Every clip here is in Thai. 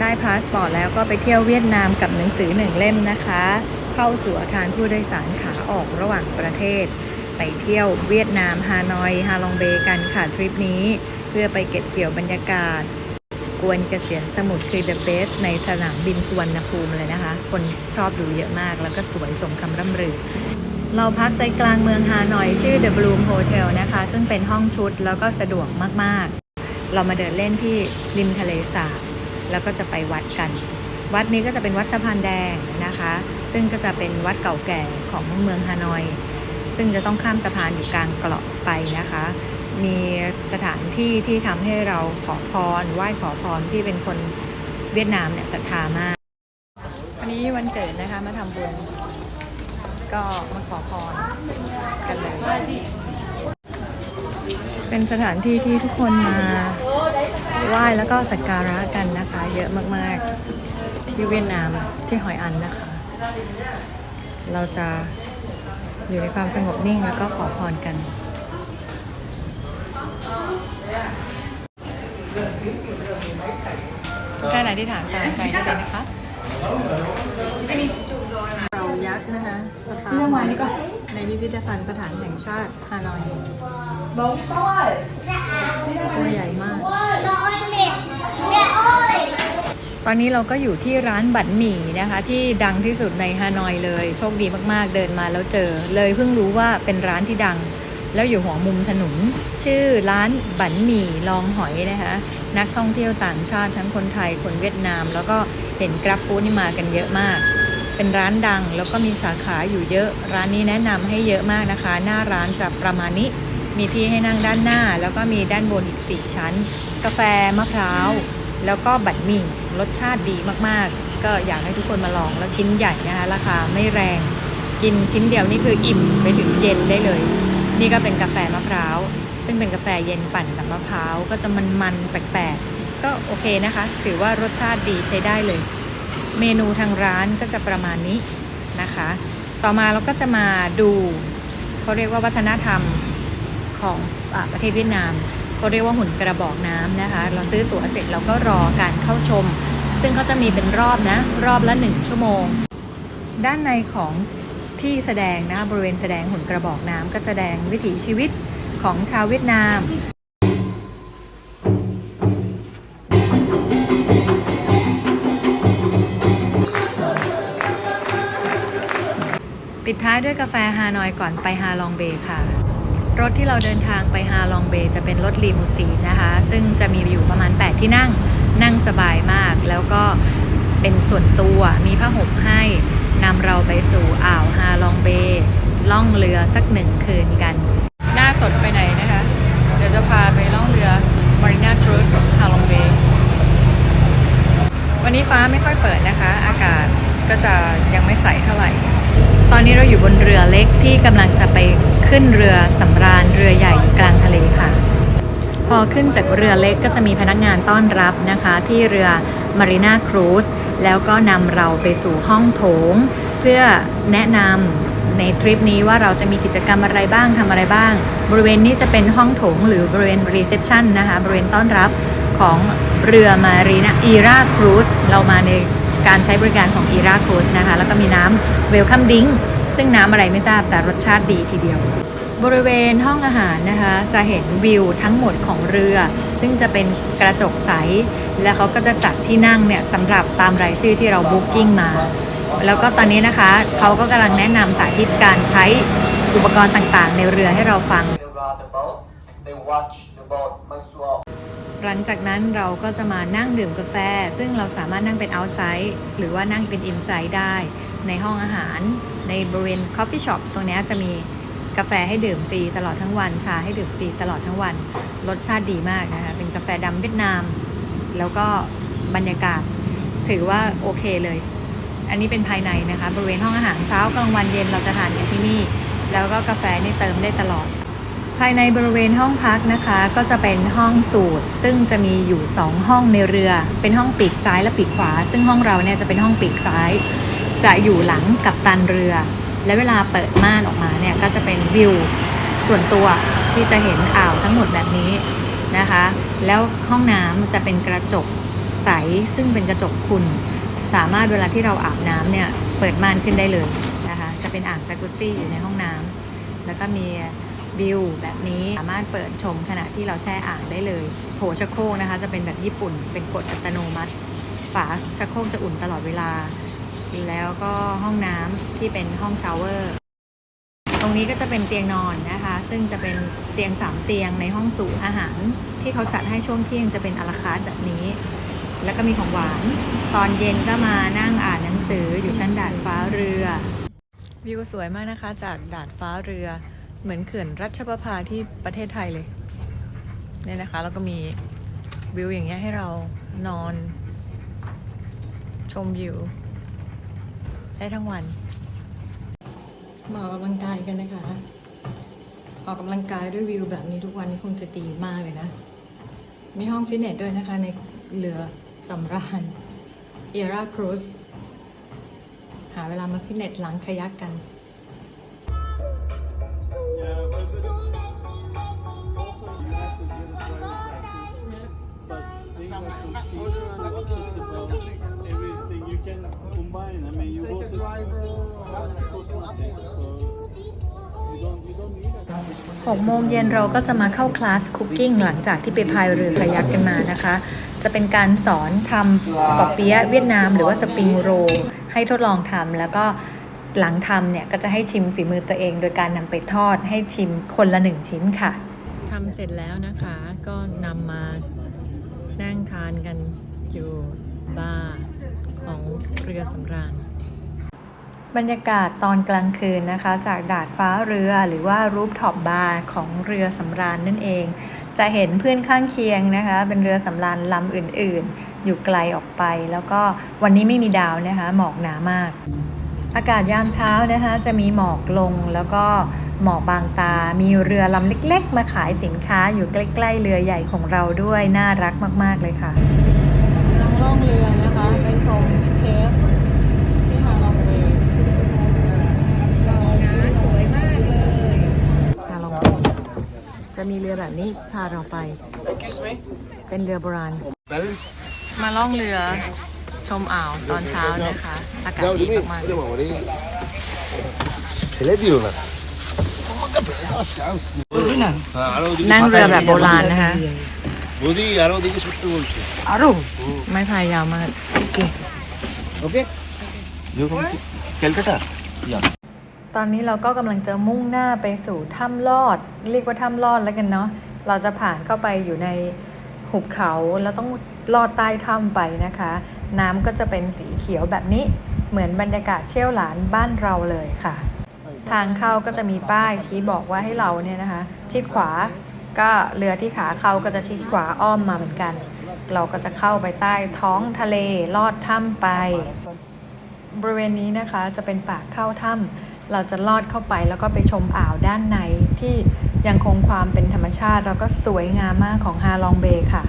ได้พาสปอร์ตแล้วก็ไปเที่ยวเวียดนามกับหนังสือหนึ่งเล่มนะคะ เข้าสู่อาคารผู้โดยสารขาออกระหว่างประเทศ ไปเที่ยวเวียดนามฮานอยฮาลองเบกันค่ะทริปนี้ เพื่อไปเก็บเกี่ยวบรรยากาศ กวนเกษียณสมุทรคือ the best ในสนามบินสุวรรณภูมิเลยนะคะ คนชอบดูเยอะมากแล้วก็สวยสมคำร่ำรือเราพักใจกลางเมืองฮานอยชื่อ The Bloom Hotel นะคะ ซึ่งเป็นห้องชุดแล้วก็สะดวกมาก ๆ เรามาเดินเล่นที่ริมทะเลสาบ แล้วก็จะไปวัดกัน วัดนี้ก็จะเป็นวัดสะพานแดงนะคะ ซึ่งก็จะเป็นวัดเก่าแก่ของเมืองฮานอย ซึ่งจะต้องข้ามสะพานอยู่กลางเกาะไปนะคะ มีสถานที่ที่ทำให้เราขอพรไหว้ขอพรที่เป็นคนเวียดนามเนี่ยศรัทธามากวันนี้วันเกิดนะคะมาทำบุญก็มาขอพรกันเลย เป็นสถานที่ที่ทุกคนมา ไหว้แล้วก็สักการะกันนะคะ เยอะมากๆที่เวียดนามที่หอยอันนะคะ เราจะอยู่ในความสงบนิ่งแล้วก็ขอพรกันแค่ไหนที่ถามตามใจได้เลยนะคะเรายักษ์นะคะสตาร์มาในพิพิธภัณฑ์สถานแห่งชาติฮานอยตัวใหญ่มาก อนนี้เราก็อยู่ที่ร้านบัตรหมี่นะคะ ที่ดังที่สุดในฮานอยเลย โชคดีมากๆ เดินมาแล้วเจอ เลยเพิ่งรู้ว่าเป็นร้านที่ดัง แล้วอยู่หัวมุมถนนชื่อร้านบัตรหมี่ลองหอยนะคะ นักท่องเที่ยวต่างชาติทั้งคนไทยคนเวียดนาม แล้วก็เห็นกราฟฟูดนี่มากันเยอะมาก เป็นร้านดังแล้วก็มีสาขาอยู่เยอะ ร้านนี้แนะนำให้เยอะมากนะคะ หน้าร้านจะประมาณนี้มีที่ให้นั่งด้านหน้า แล้วก็มีด้านบนอีก 4 ชั้น กาแฟมะพร้าว แล้วก็บัตหมี่รสชาติดีมากๆ ก็อยากให้ทุกคนมาลองแล้วชิ้นใหญ่นะคะราคาไม่แรงกินชิ้นเดียวนี่คืออิ่มไปถึงเย็นได้เลย นี่ก็เป็นกาแฟมะพร้าว ซึ่งเป็นกาแฟเย็นปั่นกับมะพร้าวก็จะมันๆแปลกๆ ก็โอเคนะคะ ถือว่ารสชาติดีใช้ได้เลย เมนูทางร้านก็จะประมาณนี้นะคะ ต่อมาเราก็จะมาดู เขาเรียกว่าวัฒนธรรมของอประเทศเวียดนาม เขาเรียกว่าหุ่นกระบอกน้ำนะคะ เราซื้อตั๋วเสร็จเราก็รอการเข้าชม ซึ่งเขาจะมีเป็นรอบนะ รอบละหนึ่งชั่วโมง ด้านในของที่แสดงนะบริเวณแสดงหุ่นกระบอกน้ำก็แสดงวิถีชีวิตของชาวเวียดนามปิดท้ายด้วยกาแฟฮานอยก่อนไปฮาลองเบย์ค่ะ รถที่เราเดินทางไปฮาลองเบย์จะเป็นรถลีมูซีนนะคะ ซึ่งจะมีอยู่ประมาณ 8 ที่นั่งนั่งสบายมาก แล้วก็เป็นส่วนตัวมีผ้าห่มให้นำเราไปสู่อ่าวฮาลองเบย์ล่องเรือสักหนึ่งคืนกัน หน้าสดไปไหนนะคะ เดี๋ยวจะพาไปล่องเรือ Marina Cruise ฮาลองเบย์วันนี้ฟ้าไม่ค่อยเปิดนะคะ อากาศก็จะยังไม่ใสเท่าไหร่ ตอนนี้เราอยู่บนเรือเล็กที่กำลังจะไปขึ้นเรือสำราญเรือใหญ่กลางทะเลค่ะ พอขึ้นจากเรือเล็กก็จะมีพนักงานต้อนรับนะคะ ที่เรือ Marina Cruise แล้วก็นำเราไปสู่ห้องโถง เพื่อแนะนำในทริปนี้ว่าเราจะมีกิจกรรมอะไรบ้างทำอะไรบ้าง บริเวณนี้จะเป็นห้องโถงหรือบริเวณรีเซพชันนะคะ บริเวณต้อนรับของเรือมารีนาอีราครูซเรามาใน การใช้บริการของอีราครูซนะคะ แล้วก็มีน้ำเวลคัมดิ้งซึ่งน้ำอะไรไม่ทราบแต่รสชาติดีทีเดียว บริเวณห้องอาหารนะคะ จะเห็นวิวทั้งหมดของเรือ ซึ่งจะเป็นกระจกใส และเขาก็จะจัดที่นั่งเนี่ยสำหรับตามรายชื่อที่เราบุ๊กิ้งมา แล้วก็ตอนนี้นะคะเขาก็กำลังแนะนำสาธิตการใช้อุปกรณ์ต่างๆ ในเรือให้เราฟัง หลังจากนั้นเราก็จะมานั่งดื่มกาแฟ ซึ่งเราสามารถนั่งเป็น outside หรือว่านั่งเป็น inside ได้ ในห้องอาหารในบริเวณ coffee shop ตรงนี้จะมีกาแฟให้ดื่มฟรีตลอดทั้งวัน ชาให้ดื่มฟรีตลอดทั้งวัน รสชาติดีมากนะคะ เป็นกาแฟดำเวียดนาม แล้วก็บรรยากาศถือว่าโอเคเลย อันนี้เป็นภายในนะคะ บริเวณห้องอาหารเช้ากลางวันเย็นเราจะทานกันที่นี่ แล้วก็กาแฟนี่เติมได้ตลอด ภายในบริเวณห้องพักนะคะ ก็จะเป็นห้องสูตร ซึ่งจะมีอยู่ 2 ห้องในเรือ เป็นห้องปีกซ้ายและปีกขวา ซึ่งห้องเราเนี่ยจะเป็นห้องปีกซ้าย จะอยู่หลังกับตันเรือ และเวลาเปิดม่านออกมาเนี่ยก็จะเป็นวิวส่วนตัวที่จะเห็นอ่าวทั้งหมดแบบนี้นะคะ แล้วห้องน้ำจะเป็นกระจกใสซึ่งเป็นกระจกคุณ สามารถเวลาที่เราอาบน้ำเนี่ยเปิดม่านขึ้นได้เลยนะคะ จะเป็นอ่างจากุซี่อยู่ในห้องน้ำแล้วก็มี วิวแบบนี้สามารถเปิดชมขณะที่เราแช่อ่างได้เลย โถชักโครกนะคะ จะเป็นแบบญี่ปุ่น เป็นกดอัตโนมัติ ฝาชักโครกจะอุ่นตลอดเวลา แล้วก็ห้องน้ำที่เป็นห้องชาวเวอร์ ตรงนี้ก็จะเป็นเตียงนอนนะคะ ซึ่งจะเป็นเตียงสามเตียงในห้องสูอาหาร ที่เขาจัดให้ช่วงเที่ยงจะเป็นอาราคาร์ทแบบนี้ แล้วก็มีของหวาน ตอนเย็นก็มานั่งอ่านหนังสืออยู่ชั้นดาดฟ้าเรือ วิวสวยมากนะคะจากดาดฟ้าเรือ เหมือนเขื่อนรัชประภาที่ประเทศไทยเลยเนี่ยนะคะ แล้วก็มีวิวอย่างเงี้ยให้เรานอน ชมวิว ได้ทั้งวัน มาออกกำลังกายกันนะคะ ออกกำลังกายด้วยวิวแบบนี้ทุกวันนี้คงจะดีมากเลยนะ มีห้องฟิตเนสด้วยนะคะในเรือสำราญเอราครูซหาเวลามาฟิตเนสหลังคยักกัน Everything you can combine. I mean, you go to cosmetics, so you don't you don't need a 6โมงเย็นเราก็จะมาเข้าคลาสคุกกิ้งหลังจากที่ไปพายเรือคายักกันมานะคะ จะเป็นการสอนทำปอเปี๊ยะเวียดนามหรือว่าสปริงโรลให้ทดลองทำแล้วก็หลังทำเนี่ยก็จะให้ชิมฝีมือตัวเอง โดยการนำไปทอดให้ชิมคนละหนึ่งชิ้นค่ะทำเสร็จแล้วนะคะก็นำมา นั่งทานกันอยู่บาร์ของเรือสำราญบรรยากาศตอนกลางคืนนะคะ จากดาดฟ้าเรือหรือว่ารูฟท็อปบาร์ของเรือสำราญนั่นเอง จะเห็นเพื่อนข้างเคียงนะคะ เป็นเรือสำราญลำอื่นๆ อยู่ไกลออกไป แล้วก็วันนี้ไม่มีดาวนะคะ หมอกหนามาก อากาศยามเช้านะคะจะมีหมอกลงแล้วก็หมอกบางตา มีเรือลำเล็ก ๆ มาขายสินค้าอยู่ใกล้ๆเรือใหญ่ของเราด้วย น่ารักมาก ๆ เลยค่ะกำลังล่องเรือนะคะไปชมเคฟที่ฮาลองเวย์นะสวยมากเลยฮาลองเวย์จะมีเรือแบบนี้พาเราไป Excuse me. เป็นเรือโบราณ Balance. มาล่องเรือ ชมอ่าวตอนเช้านะคะ อากาศดีมากๆ Prima vorrei. Pele diyorlar. นั่งเรือแบบโบราณนะคะ Budi arao digi sotto volce. ไม่พายยาวมาก Okay? You come to Calcutta? Yeah. ตอนนี้เราก็กำลังจะมุ่งหน้าไปสู่ถ้ำลอด เรียกว่าถ้ำลอดแล้วกันเนาะเราจะผ่านเข้าไปอยู่ในหุบเขาแล้วต้องลอดใต้ถ้ำไปนะคะ น้ำก็จะเป็นสีเขียวแบบนี้ เหมือนบรรยากาศเชี่ยวหลานบ้านเราเลยค่ะ ทางเข้าก็จะมีป้ายชี้บอกว่าให้เราเนี่ยนะคะ ชิดขวาก็เรือที่ขาเข้าก็จะชิดขวาอ้อมมาเหมือนกัน เราก็จะเข้าไปใต้ท้องทะเลลอดถ้ำไป บริเวณนี้นะคะจะเป็นปากเข้าถ้ำเราจะลอดเข้าไปแล้วก็ไปชมอ่าวด้านในที่ยังคงความเป็นธรรมชาติ แล้วก็สวยงามมากของฮาลองเบย์ค่ะ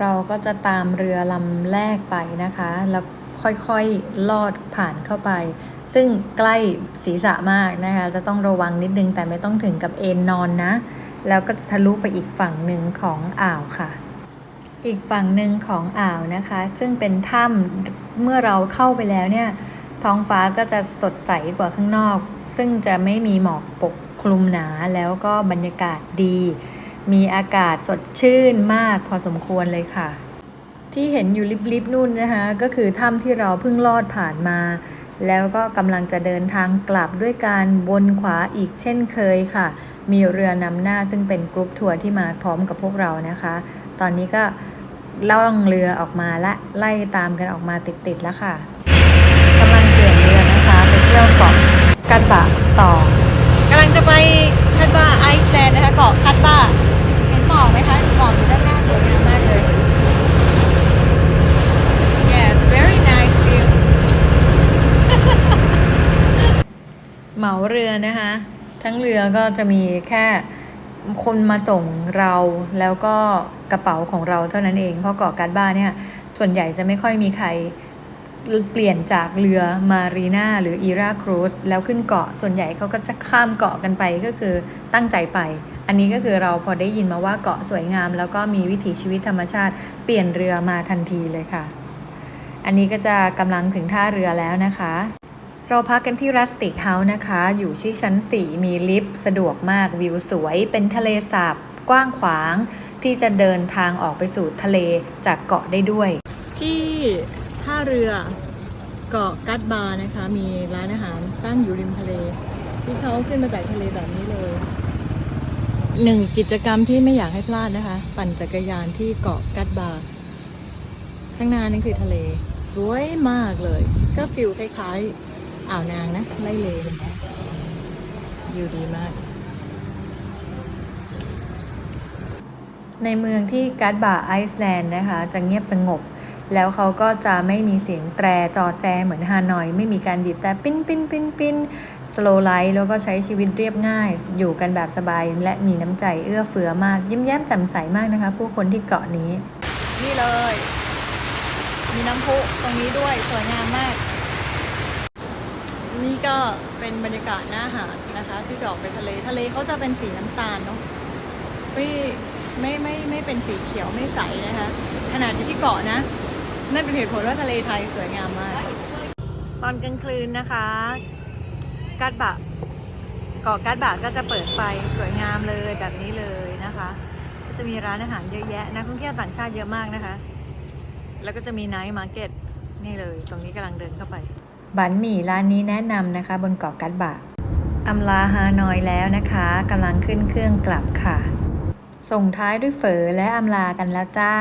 เราก็จะตามเรือลำแรกไปนะคะ แล้วค่อยๆลอดผ่านเข้าไป ซึ่งใกล้ศีรษะมากนะคะ จะต้องระวังนิดนึงแต่ไม่ต้องถึงกับเอนนอนนะ แล้วก็จะทะลุไปอีกฝั่งหนึ่งของอ่าวค่ะ อีกฝั่งหนึ่งของอ่าวนะคะ ซึ่งเป็นถ้ำเมื่อเราเข้าไปแล้วเนี่ย ท้องฟ้าก็จะสดใสกว่าข้างนอก ซึ่งจะไม่มีหมอกปกคลุมหนาแล้วก็บรรยากาศดี มีอากาศสดชื่นมากพอสมควรเลยค่ะ ที่เห็นอยู่ลิบๆนู่นนะคะ ก็คือถ้ำที่เราเพิ่งลอดผ่านมา แล้วก็กำลังจะเดินทางกลับด้วยการวนขวาอีกเช่นเคยค่ะ มีเรือนำหน้าซึ่งเป็นกรุ๊ปทัวร์ที่มาพร้อมกับพวกเรานะคะ ตอนนี้ก็ล่องเรือออกมาและไล่ตามกันออกมาติดๆแล้วค่ะกำลังเปลี่ยนเรือนะคะไปเที่ยวเกาะกันบะต่อกำลังจะไปคัตบาไอซ์แลนด์นะคะเกาะคัตบาเห็นหมอกไหมคะหมอกอยู่ด้านหน้าสวยงามมากเลย yes very nice view เหมาเรือนะคะ ทั้งเรือก็จะมีแค่คนมาส่งเราแล้วก็กระเป๋าของเราเท่านั้นเอง เพราะเกาะการบ้านเนี่ยส่วนใหญ่จะไม่ค่อยมีใครเปลี่ยนจากเรือมารีนาหรืออีราครูซแล้วขึ้นเกาะส่วนใหญ่เขาก็จะข้ามเกาะกันไปก็คือตั้งใจไป อันนี้ก็คือเราพอได้ยินมาว่าเกาะสวยงาม แล้วก็มีวิถีชีวิตธรรมชาติ เปลี่ยนเรือมาทันทีเลยค่ะ อันนี้ก็จะกำลังถึงท่าเรือแล้วนะคะ เราพักกันที่รัสติกเฮาส์นะคะ อยู่ที่ชั้น 4 มีลิฟต์สะดวกมากวิวสวย เป็นทะเลสาบกว้างขวาง ที่จะเดินทางออกไปสู่ทะเลจากเกาะได้ด้วย ที่ท่าเรือเกาะกัดบาร์นะคะ มีร้านอาหารตั้งอยู่ริมทะเล ที่เขาขึ้นมาจากทะเลแบบนี้เลยหนึ่งกิจกรรมที่ไม่อยากให้พลาดนะคะ ปั่นจักรยานที่เกาะกัดบาร์ข้างหน้านั่นคือทะเล สวยมากเลย ก็ฟิลคล้ายๆ อ่าวนางนะ ไล่เลยวิวดีมาก ในเมืองที่การ์ดบาร์ไอซ์แลนด์นะคะ จะเงียบสงบ แล้วเขาก็จะไม่มีเสียงแตรจอแจเหมือนฮานอย ไม่มีการบีบแต่ปิ้นปิ้นปิ้นปิ้นสโลไลท์แล้วก็ใช้ชีวิตเรียบง่าย อยู่กันแบบสบายและมีน้ำใจเอื้อเฟื้อมาก ยิ้มแย้มแจ่มใสมากนะคะ ผู้คนที่เกาะนี้ นี่เลย มีน้ำพุตรงนี้ด้วยสวยงามมาก นี่ก็เป็นบรรยากาศหน้าหาดนะคะ ที่จะออกไปทะเลทะเลเขาจะเป็นสีน้ำตาลเนาะไม่ไม่ไม่ไม่เป็นสีเขียวไม่ใสนะคะ ขนาดอยู่ที่เกาะนะนั่นเป็นเหตุผลว่าทะเลไทยสวยงามมาก ตอนกลางคืนนะคะกัดบะเกาะกัดบะก็จะเปิดไฟสวยงามเลยแบบนี้เลยนะคะ ก็จะมีร้านอาหารเยอะแยะนักท่องเที่ยวต่างชาติเยอะมากนะคะ แล้วก็จะมีไนท์มาร์เก็ตนี่เลย ตรงนี้กำลังเดินเข้าไป บันหมี่ร้านนี้แนะนำนะคะ บนเกาะกัดบะอำลาฮานอยแล้วนะคะกำลังขึ้นเครื่องกลับค่ะ ส่งท้ายด้วยเฝอและอำลากันแล้วจ้า